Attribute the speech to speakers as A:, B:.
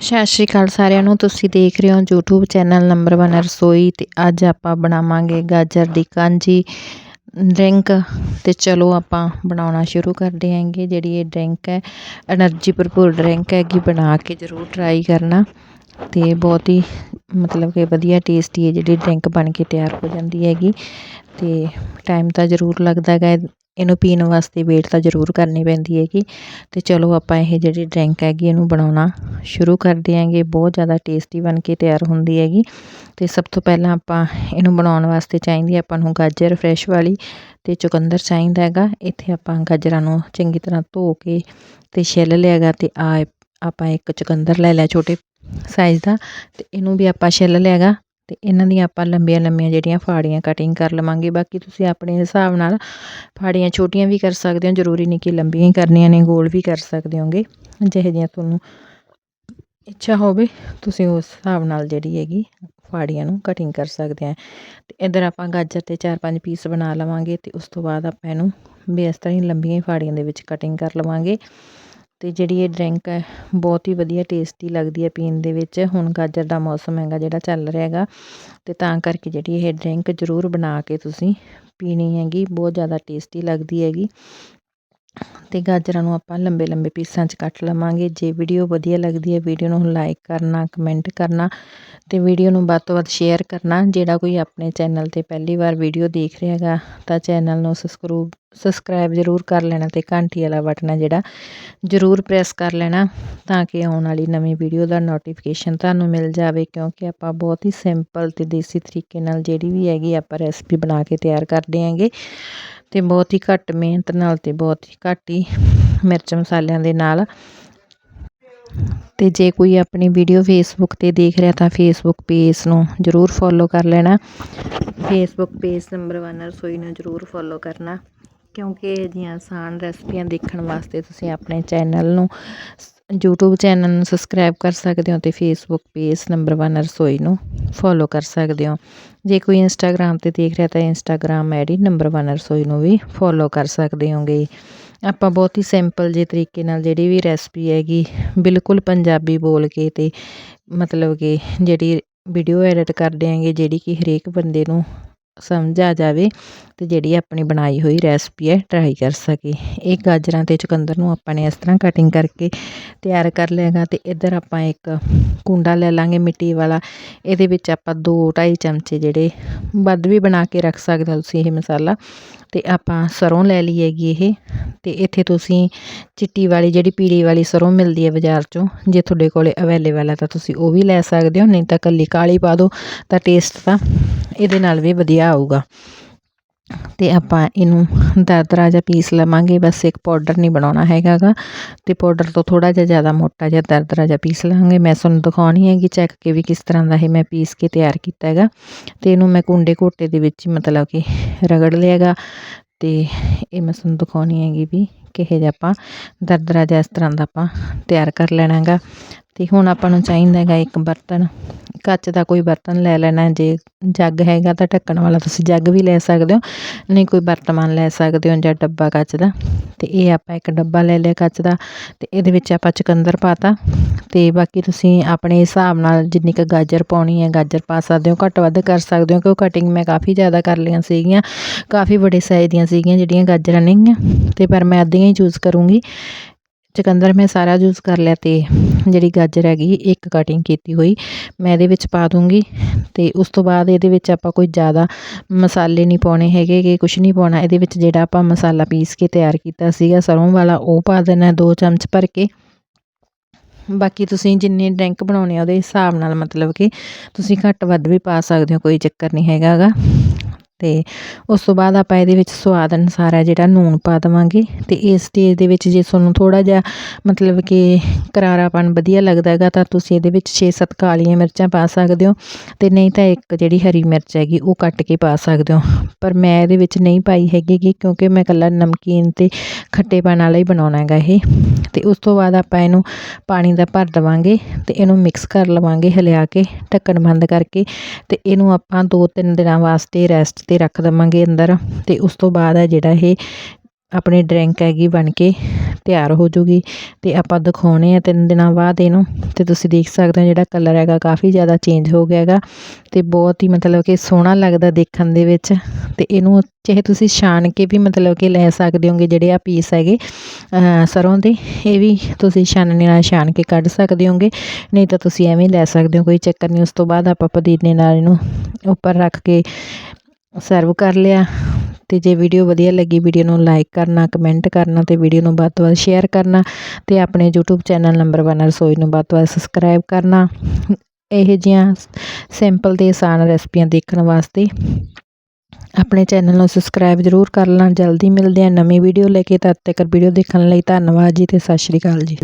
A: ਸਤਿ ਸ਼੍ਰੀ ਅਕਾਲ ਸਾਰਿਆਂ ਨੂੰ, ਤੁਸੀਂ ਦੇਖ ਰਹੇ ਹੋ YouTube ਚੈਨਲ ਨੰਬਰ 1 ਰਸੋਈ ਤੇ ਅੱਜ ਆਪਾਂ ਬਣਾਵਾਂਗੇ ਗਾਜਰ ਦੀ ਕਾਂਜੀ ਡਰਿੰਕ ਤੇ ਚਲੋ ਆਪਾਂ ਬਣਾਉਣਾ ਸ਼ੁਰੂ ਕਰਦੇ ਹਾਂਗੇ, ਜਿਹੜੀ ਇਹ ਡਰਿੰਕ ਹੈ એનર્ਜੀ ਭਰਪੂਰ ਡਰਿੰਕ ਹੈਗੀ, ਬਣਾ ਕੇ ਜ਼ਰੂਰ ਟਰਾਈ ਕਰਨਾ ਤੇ ਬਹੁਤ ਹੀ ਮਤਲਬ ਕਿ ਵਧੀਆ ਟੇਸਟੀ ਹੈ ਜਿਹੜੀ ਡਰਿੰਕ ਬਣ ਕੇ ਤਿਆਰ ਹੋ ਜਾਂਦੀ ਹੈਗੀ ਤੇ ਟਾਈਮ ਤਾਂ ਜ਼ਰੂਰ ਲੱਗਦਾ ਹੈ ਇਹਨੂੰ ਪੀਣ ਵਾਸਤੇ ਵੇਟ ਤਾਂ ਜ਼ਰੂਰ ਕਰਨੀ ਪੈਂਦੀ ਹੈਗੀ। ਅਤੇ ਚਲੋ ਆਪਾਂ ਇਹ ਜਿਹੜੀ ਡਰਿੰਕ ਹੈਗੀ ਇਹਨੂੰ ਬਣਾਉਣਾ ਸ਼ੁਰੂ ਕਰਦੇ ਆਂਗੇ ਬਹੁਤ ਜ਼ਿਆਦਾ ਟੇਸਟੀ ਬਣ ਕੇ ਤਿਆਰ ਹੁੰਦੀ ਹੈਗੀ। ਅਤੇ ਸਭ ਤੋਂ ਪਹਿਲਾਂ ਆਪਾਂ ਇਹਨੂੰ ਬਣਾਉਣ ਵਾਸਤੇ ਚਾਹੀਦੀ ਆਪਾਂ ਨੂੰ ਗਾਜਰ ਫਰੈਸ਼ ਵਾਲੀ ਅਤੇ ਚੁਕੰਦਰ ਚਾਹੀਦਾ ਹੈਗਾ। ਇੱਥੇ ਆਪਾਂ ਗਾਜਰਾਂ ਨੂੰ ਚੰਗੀ ਤਰ੍ਹਾਂ ਧੋ ਕੇ ਅਤੇ ਛਿੱਲ ਲਿਆ ਗਾ ਅਤੇ ਆ ਆਪਾਂ ਇੱਕ ਚੁਕੰਦਰ ਲੈ ਲਿਆ ਛੋਟੇ ਸਾਈਜ਼ ਦਾ ਅਤੇ ਇਹਨੂੰ ਵੀ ਆਪਾਂ ਛਿੱਲ ਲਿਆ ਗਾ ਅਤੇ ਇਹਨਾਂ ਦੀਆਂ ਆਪਾਂ ਲੰਬੀਆਂ ਲੰਬੀਆਂ ਜਿਹੜੀਆਂ ਫਾੜੀਆਂ ਕਟਿੰਗ ਕਰ ਲਵਾਂਗੇ, ਬਾਕੀ ਤੁਸੀਂ ਆਪਣੇ ਹਿਸਾਬ ਨਾਲ ਫਾੜੀਆਂ ਛੋਟੀਆਂ ਵੀ ਕਰ ਸਕਦੇ ਹੋ, ਜ਼ਰੂਰੀ ਨਹੀਂ ਕਿ ਲੰਬੀਆਂ ਹੀ ਕਰਨੀਆਂ ਨੇ, ਗੋਲ ਵੀ ਕਰ ਸਕਦੇ ਹੋਗੇ। ਜਿਹੇ ਜਿਹੀਆਂ ਤੁਹਾਨੂੰ ਇੱਛਾ ਹੋਵੇ, ਤੁਸੀਂ ਉਸ ਹਿਸਾਬ ਨਾਲ ਜਿਹੜੀ ਹੈਗੀ ਫਾੜੀਆਂ ਨੂੰ ਕਟਿੰਗ ਕਰ ਸਕਦੇ ਆ। ਤੇ ਇਧਰ ਆਪਾਂ ਗਾਜਰ ਤੇ 4-5 ਪੀਸ ਬਣਾ ਲਵਾਂਗੇ ਤੇ ਉਸ ਤੋਂ ਬਾਅਦ ਆਪਾਂ ਇਹਨੂੰ ਵੀ ਇਸ ਤਰ੍ਹਾਂ ਹੀ ਲੰਬੀਆਂ ਫਾੜੀਆਂ ਦੇ ਵਿੱਚ ਕਟਿੰਗ ਕਰ ਲਵਾਂਗੇ। ਅਤੇ ਜਿਹੜੀ ਇਹ ਡਰਿੰਕ ਹੈ, ਬਹੁਤ ਹੀ ਵਧੀਆ ਟੇਸਟੀ ਲੱਗਦੀ ਹੈ ਪੀਣ ਦੇ ਵਿੱਚ। ਹੁਣ ਗਾਜਰ ਦਾ ਮੌਸਮ ਹੈਗਾ ਜਿਹੜਾ ਚੱਲ ਰਿਹਾ ਹੈਗਾ ਅਤੇ ਤਾਂ ਕਰਕੇ ਜਿਹੜੀ ਇਹ ਡਰਿੰਕ ਜ਼ਰੂਰ ਬਣਾ ਕੇ ਤੁਸੀਂ ਪੀਣੀ ਹੈਗੀ, ਬਹੁਤ ਜ਼ਿਆਦਾ ਟੇਸਟੀ ਲੱਗਦੀ ਹੈਗੀ। ਤੇ ਗਾਜਰਾਂ ਨੂੰ ਆਪਾਂ ਲੰਬੇ ਲੰਬੇ ਪੀਸਾਂ 'ਚ ਕੱਟ ਲਵਾਂਗੇ। ਜੇ ਵੀਡੀਓ ਵਧੀਆ ਲੱਗਦੀ ਹੈ ਵੀਡੀਓ ਨੂੰ ਲਾਈਕ ਕਰਨਾ ਕਮੈਂਟ ਕਰਨਾ ਤੇ ਵੀਡੀਓ ਨੂੰ ਵੱਧ ਤੋਂ ਵੱਧ ਸ਼ੇਅਰ ਕਰਨਾ। ਜਿਹੜਾ ਕੋਈ ਆਪਣੇ ਚੈਨਲ ਤੇ ਪਹਿਲੀ ਵਾਰ ਵੀਡੀਓ ਦੇਖ ਰਿਹਾ ਹੈਗਾ, ਤਾਂ ਚੈਨਲ ਨੂੰ ਸਬਸਕ੍ਰਾਈਬ ਸਬਸਕ੍ਰਾਈਬ ਜ਼ਰੂਰ ਕਰ ਲੈਣਾ ਤੇ ਘੰਟੀ ਵਾਲਾ ਬਟਨ ਹੈ ਜਿਹੜਾ, ਜ਼ਰੂਰ ਪ੍ਰੈਸ ਕਰ ਲੈਣਾ ਤਾਂ ਕਿ ਆਉਣ ਵਾਲੀ ਨਵੀਂ ਵੀਡੀਓ ਦਾ ਨੋਟੀਫਿਕੇਸ਼ਨ ਤੁਹਾਨੂੰ ਮਿਲ ਜਾਵੇ। ਕਿਉਂਕਿ ਆਪਾਂ ਬਹੁਤ ਹੀ ਸਿੰਪਲ ਤੇ ਦੇਸੀ ਤਰੀਕੇ ਨਾਲ ਜਿਹੜੀ ਵੀ ਹੈਗੀ ਆਪਾਂ ਰੈਸਪੀ ਬਣਾ ਕੇ ਤਿਆਰ ਕਰਦੇ ਆਂਗੇ ਅਤੇ ਬਹੁਤ ਹੀ ਘੱਟ ਮਿਹਨਤ ਨਾਲ ਅਤੇ ਬਹੁਤ ਹੀ ਘੱਟ ਹੀ ਮਿਰਚ ਮਸਾਲਿਆਂ ਦੇ ਨਾਲ। ਅਤੇ ਜੇ ਕੋਈ ਆਪਣੀ ਵੀਡੀਓ ਫੇਸਬੁੱਕ ਤੇ ਦੇਖ ਰਿਹਾ ਤਾਂ ਫੇਸਬੁੱਕ ਪੇਜ ਨੂੰ ਜ਼ਰੂਰ ਫੋਲੋ ਕਰ ਲੈਣਾ। ਫੇਸਬੁੱਕ ਪੇਜ ਨੰਬਰ 1 ਰਸੋਈ ਨੂੰ ਜ਼ਰੂਰ ਫੋਲੋ ਕਰਨਾ। ਕਿਉਂਕਿ ਇਹ ਜੀਆਂ ਆਸਾਨ ਰੈਸਪੀਆਂ ਦੇਖਣ ਵਾਸਤੇ ਤੁਸੀਂ ਆਪਣੇ ਚੈਨਲ ਨੂੰ YouTube ਚੈਨਲ ਨੂੰ ਸਬਸਕ੍ਰਾਈਬ ਕਰ ਸਕਦੇ ਹੋ ਤੇ Facebook ਪੇਜ ਨੰਬਰ 1 ਰਸੋਈ ਨੂੰ ਫੋਲੋ ਕਰ ਸਕਦੇ ਹੋ। ਜੇ ਕੋਈ Instagram ਤੇ ਦੇਖ ਰਿਹਾ ਤਾਂ Instagram ਆਈਡੀ ਨੰਬਰ 1 ਰਸੋਈ ਨੂੰ ਵੀ ਫੋਲੋ ਕਰ ਸਕਦੇ ਹੋਗੇ। ਆਪਾਂ ਬਹੁਤ ਹੀ ਸਿੰਪਲ ਜੇ ਤਰੀਕੇ ਨਾਲ ਜਿਹੜੀ ਵੀ ਰੈਸਪੀ ਹੈਗੀ, ਬਿਲਕੁਲ ਪੰਜਾਬੀ ਬੋਲ ਕੇ ਤੇ ਮਤਲਬ ਕਿ ਜਿਹੜੀ ਵੀਡੀਓ ਐਡਿਟ ਕਰਦੇ ਆਂਗੇ ਜਿਹੜੀ ਕਿ ਹਰੇਕ ਬੰਦੇ ਨੂੰ ਸਮਝ ਆ ਜਾਵੇ ਅਤੇ ਜਿਹੜੀ ਆਪਣੀ ਬਣਾਈ ਹੋਈ ਰੈਸਪੀ ਹੈ ਟਰਾਈ ਕਰ ਸਕੇ। ਇਹ ਗਾਜਰਾਂ ਅਤੇ ਚੁਕੰਦਰ ਨੂੰ ਆਪਾਂ ਨੇ ਇਸ ਤਰ੍ਹਾਂ ਕਟਿੰਗ ਕਰਕੇ ਤਿਆਰ ਕਰ ਲਿਆ ਗਾ ਅਤੇ ਇੱਧਰ ਆਪਾਂ ਇੱਕ ਕੁੰਡਾ ਲੈ ਲਾਂਗੇ ਮਿੱਟੀ ਵਾਲਾ। ਇਹਦੇ ਵਿੱਚ ਆਪਾਂ ਦੋ ਢਾਈ ਚਮਚੇ ਜਿਹੜੇ ਵੱਧ ਵੀ ਬਣਾ ਕੇ ਰੱਖ ਸਕਦੇ ਹੋ ਤੁਸੀਂ ਇਹ ਮਸਾਲਾ। ਅਤੇ ਆਪਾਂ ਸਰੋਂ ਲੈ ਲਈ ਹੈਗੀ ਇਹ ਅਤੇ ਇੱਥੇ ਤੁਸੀਂ ਚਿੱਟੀ ਵਾਲੀ ਜਿਹੜੀ ਪੀਲੀ ਵਾਲੀ ਸਰੋਂ ਮਿਲਦੀ ਹੈ ਬਾਜ਼ਾਰ 'ਚੋਂ, ਜੇ ਤੁਹਾਡੇ ਕੋਲੇ ਅਵੇਲੇਬਲ ਹੈ ਤਾਂ ਤੁਸੀਂ ਉਹ ਵੀ ਲੈ ਸਕਦੇ ਹੋ, ਨਹੀਂ ਤਾਂ ਕੱਲੀ ਕਾਲੀ ਪਾ ਦਿਓ ਤਾਂ ਟੇਸਟ ਤਾਂ ਇਹਦੇ ਨਾਲ ਵੀ ਵਧੀਆ ਆਊਗਾ। ਤੇ ਆਪਾਂ ਇਹਨੂੰ ਦਰਦਰਾ ਜਿਹਾ ਪੀਸ ਲਵਾਂਗੇ। ਬਸ ਇੱਕ ਪਾਊਡਰ ਨਹੀਂ ਬਣਾਉਣਾ ਹੈਗਾਗਾ। ਤੇ ਪਾਊਡਰ ਤੋਂ ਥੋੜਾ ਜਿਹਾ ਜ਼ਿਆਦਾ ਮੋਟਾ ਜਿਹਾ ਦਰਦਰਾ ਜਿਹਾ ਪੀਸ ਲਾਂਗੇ ਮੈਂ ਤੁਹਾਨੂੰ ਦਿਖਾਉਣੀ ਹੈਗੀ ਚੈੱਕ ਕੇ ਵੀ ਕਿਸ ਤਰ੍ਹਾਂ ਦਾ ਇਹ ਮੈਂ ਪੀਸ ਕੇ ਤਿਆਰ ਕੀਤਾ ਹੈਗਾ। ਤੇ ਇਹਨੂੰ ਮੈਂ ਕੁੰਡੇ ਘੋਟੇ ਦੇ ਵਿੱਚ ਮਤਲਬ ਕਿ ਰਗੜ ਲਿਆਗਾ। ਤੇ ਇਹ ਮੈਂ ਤੁਹਾਨੂੰ ਦਿਖਾਉਣੀ ਹੈਗੀ ਵੀ ਕਿਹੇ ਜਿਹਾ ਆਪਾਂ ਦਰਦਰਾ ਜਿਹਾ ਇਸ ਤਰ੍ਹਾਂ ਦਾ ਆਪਾਂ ਤਿਆਰ ਕਰ ਲੈਣਾ ਹੈਗਾ ਤੇ ਹੁਣ ਆਪਾਂ ਨੂੰ ਚਾਹੀਦਾ ਹੈਗਾ ਇੱਕ ਬਰਤਨ। ਕੱਚ ਦਾ ਕੋਈ ਬਰਤਨ ਲੈ ਲੈਣਾ, ਜੇ ਜੱਗ ਹੈਗਾ ਤਾਂ ਢੱਕਣ ਵਾਲਾ ਤੁਸੀਂ ਜੱਗ ਵੀ ਲੈ ਸਕਦੇ ਹੋ, ਨਹੀਂ ਕੋਈ ਵਰਤਮਾਨ ਲੈ ਸਕਦੇ ਹੋ ਜਾਂ ਡੱਬਾ ਕੱਚ ਦਾ। ਤੇ ਇਹ ਆਪਾਂ ਇੱਕ ਡੱਬਾ ਲੈ ਲਿਆ ਕੱਚ ਦਾ ਤੇ ਇਹਦੇ ਵਿੱਚ ਆਪਾਂ ਚੁਕੰਦਰ ਪਾਤਾ ਤੇ ਬਾਕੀ ਤੁਸੀਂ ਆਪਣੇ ਹਿਸਾਬ ਨਾਲ ਜਿੰਨੀ ਕੁ ਗਾਜਰ ਪਾਉਣੀ ਹੈ, ਗਾਜਰ ਪਾ ਸਕਦੇ ਹੋ, ਘੱਟ ਵੱਧ ਕਰ ਸਕਦੇ ਹੋ ਕਿਉਂਕਿ ਕਟਿੰਗ ਮੈਂ ਕਾਫੀ ਜ਼ਿਆਦਾ ਕਰ ਲਈਆਂ ਸੀਗੀਆਂ, ਕਾਫੀ ਬੜੇ ਸਾਈਜ਼ ਦੀਆਂ ਸੀਗੀਆਂ ਜਿਹੜੀਆਂ ਗਾਜਰਾਂ ਨਹੀਂ ਤੇ ਪਰ ਮੈਂ ਅੱਧੀਆਂ ਹੀ ਚੂਜ਼ ਕਰੂੰਗੀ। ਚੁਕੰਦਰ ਮੈਂ ਸਾਰਾ ਯੂਜ਼ ਕਰ ਲਿਆ ਤੇ ਜਿਹੜੀ ਗਾਜਰ ਹੈਗੀ, ਇੱਕ ਕਟਿੰਗ ਕੀਤੀ ਹੋਈ, ਮੈਂ ਇਹਦੇ ਵਿੱਚ ਪਾ ਦੂੰਗੀ। ਤੇ ਉਸ ਤੋਂ ਬਾਅਦ ਇਹਦੇ ਵਿੱਚ ਆਪਾਂ ਕੋਈ ਜ਼ਿਆਦਾ ਮਸਾਲੇ ਨਹੀਂ ਪਾਉਣੇ ਹੈਗੇ ਕਿ ਕੁਝ ਨਹੀਂ ਪਾਉਣਾ। ਇਹਦੇ ਵਿੱਚ ਜਿਹੜਾ ਆਪਾਂ ਮਸਾਲਾ ਪੀਸ ਕੇ ਤਿਆਰ ਕੀਤਾ ਸੀਗਾ, ਸਰੋਂ ਵਾਲਾ, ਉਹ ਪਾ ਦੇਣਾ 2 ਚਮਚ ਭਰ ਕੇ। ਬਾਕੀ ਤੁਸੀਂ ਜਿੰਨੇ ਡਰਿੰਕ ਬਣਾਉਣੇ ਆ, ਉਹਦੇ ਹਿਸਾਬ ਨਾਲ ਮਤਲਬ ਕਿ ਤੁਸੀਂ ਘੱਟ ਵੱਧ ਵੀ ਪਾ ਸਕਦੇ ਹੋ, ਕੋਈ ਚੱਕਰ ਨਹੀਂ ਹੈਗਾਗਾ ਤੇ ਉਸ ਤੋਂ ਬਾਅਦ ਆਪਾਂ ਇਹਦੇ ਵਿੱਚ ਸਵਾਦ ਅਨੁਸਾਰ ਹੈ ਜਿਹੜਾ ਨੂਣ ਪਾ ਦੇਵਾਂਗੇ ਤੇ ਇਸ ਸਟੇਜ ਦੇ ਵਿੱਚ ਜੇ ਤੁਹਾਨੂੰ ਥੋੜਾ ਜਿਹਾ ਮਤਲਬ ਕਿ ਕਰਾਰਾਪਨ ਵਧੀਆ ਲੱਗਦਾ ਹੈਗਾ ਤਾਂ ਤੁਸੀਂ ਇਹਦੇ ਵਿੱਚ 6-7 ਕਾਲੀਆਂ ਮਿਰਚਾਂ ਪਾ ਸਕਦੇ ਹੋ ਤੇ ਨਹੀਂ ਤਾਂ ਇੱਕ ਜਿਹੜੀ ਹਰੀ ਮਿਰਚ ਹੈਗੀ ਉਹ ਕੱਟ ਕੇ ਪਾ ਸਕਦੇ ਹੋ। ਪਰ ਮੈਂ ਇਹਦੇ ਵਿੱਚ ਨਹੀਂ ਪਾਈ ਹੈਗੀ ਕਿਉਂਕਿ ਮੈਂ ਕੱਲਾ ਨਮਕੀਨ ਤੇ ਖੱਟੇਪਨ ਵਾਲਾ ਹੀ ਬਣਾਉਣਾ ਹੈਗਾ ਇਹ। ਤੇ ਉਸ ਤੋਂ ਬਾਅਦ ਆਪਾਂ ਇਹਨੂੰ ਪਾਣੀ ਦਾ ਭਰ ਦਵਾਂਗੇ ਤੇ ਇਹਨੂੰ ਮਿਕਸ ਕਰ ਲਵਾਂਗੇ ਹਿਲਿਆ ਕੇ ਢੱਕਣ ਬੰਦ ਕਰਕੇ ਤੇ ਇਹਨੂੰ ਆਪਾਂ 2-3 ਦਿਨਾਂ ਵਾਸਤੇ ਰੈਸਟ 'ਤੇ ਰੱਖ ਦੇਵਾਂਗੇ ਅੰਦਰ ਤੇ ਉਸ ਤੋਂ ਬਾਅਦ ਹੈ ਜਿਹੜਾ ਇਹ ਆਪਣੀ ਡਰਿੰਕ ਹੈਗੀ ਬਣ ਕੇ ਤਿਆਰ ਹੋ ਜੂਗੀ ਤੇ ਆਪਾਂ ਦਿਖਾਉਣੇ ਆ ਤਿੰਨ ਦਿਨਾਂ ਬਾਅਦ ਇਹਨੂੰ ਤੇ ਤੁਸੀਂ ਦੇਖ ਸਕਦੇ ਹੋ ਜਿਹੜਾ ਕਲਰ ਹੈਗਾ ਕਾਫੀ ਜ਼ਿਆਦਾ ਚੇਂਜ ਹੋ ਗਿਆ ਹੈਗਾ ਤੇ ਬਹੁਤ ਹੀ ਮਤਲਬ ਕਿ ਸੋਹਣਾ ਲੱਗਦਾ ਦੇਖਣ ਦੇ ਵਿੱਚ ਤੇ ਇਹਨੂੰ ਚਾਹੇ ਤੁਸੀਂ ਛਾਣ ਕੇ ਵੀ ਮਤਲਬ ਕਿ ਲੈ ਸਕਦੇ ਹੋਗੇ ਜਿਹੜੇ ਆ ਪੀਸ ਹੈਗੇ, ਅਹ ਸਰੋਂ ਦੇ, ਇਹ ਵੀ ਤੁਸੀਂ ਛਾਨਣੀ ਨਾਲ ਛਾਣ ਕੇ ਕੱਢ ਸਕਦੇ ਹੋਗੇ, ਨਹੀਂ ਤਾਂ ਤੁਸੀਂ ਐਵੇਂ ਲੈ ਸਕਦੇ ਹੋ, ਕੋਈ ਚੱਕਰ ਨਹੀਂ, ਉਸ ਤੋਂ ਬਾਅਦ ਆਪਾਂ ਪੁਦੀਨੇ ਨਾਲ ਇਹਨੂੰ ਉੱਪਰ ਰੱਖ ਕੇ ਸਰਵ ਕਰ ਲਿਆ ਅਤੇ ਜੇ ਵੀਡੀਓ ਵਧੀਆ ਲੱਗੀ ਵੀਡੀਓ ਨੂੰ ਲਾਈਕ ਕਰਨਾ ਕਮੈਂਟ ਕਰਨਾ ਅਤੇ ਵੀਡੀਓ ਨੂੰ ਵੱਧ ਤੋਂ ਵੱਧ ਸ਼ੇਅਰ ਕਰਨਾ ਅਤੇ ਆਪਣੇ YouTube ਚੈਨਲ ਨੰਬਰ 1 ਰਸੋਈ ਨੂੰ ਵੱਧ ਤੋਂ ਵੱਧ ਸਬਸਕ੍ਰਾਈਬ ਕਰਨਾ। ਇਹ ਜਿਹੀਆਂ ਸਿੰਪਲ ਤੇ ਆਸਾਨ ਰੈਸਪੀਆਂ ਦੇਖਣ ਵਾਸਤੇ ਆਪਣੇ ਚੈਨਲ ਨੂੰ ਸਬਸਕ੍ਰਾਈਬ ਜ਼ਰੂਰ ਕਰ ਲੈਣਾ। ਜਲਦੀ ਮਿਲਦੇ ਆ ਨਵੀਂ ਵੀਡੀਓ ਲੈ ਕੇ। ਤਦ ਤੱਕ ਵੀਡੀਓ ਦੇਖਣ ਲਈ ਧੰਨਵਾਦ ਜੀ ਤੇ ਸਤਿ ਸ਼੍ਰੀ ਅਕਾਲ ਜੀ।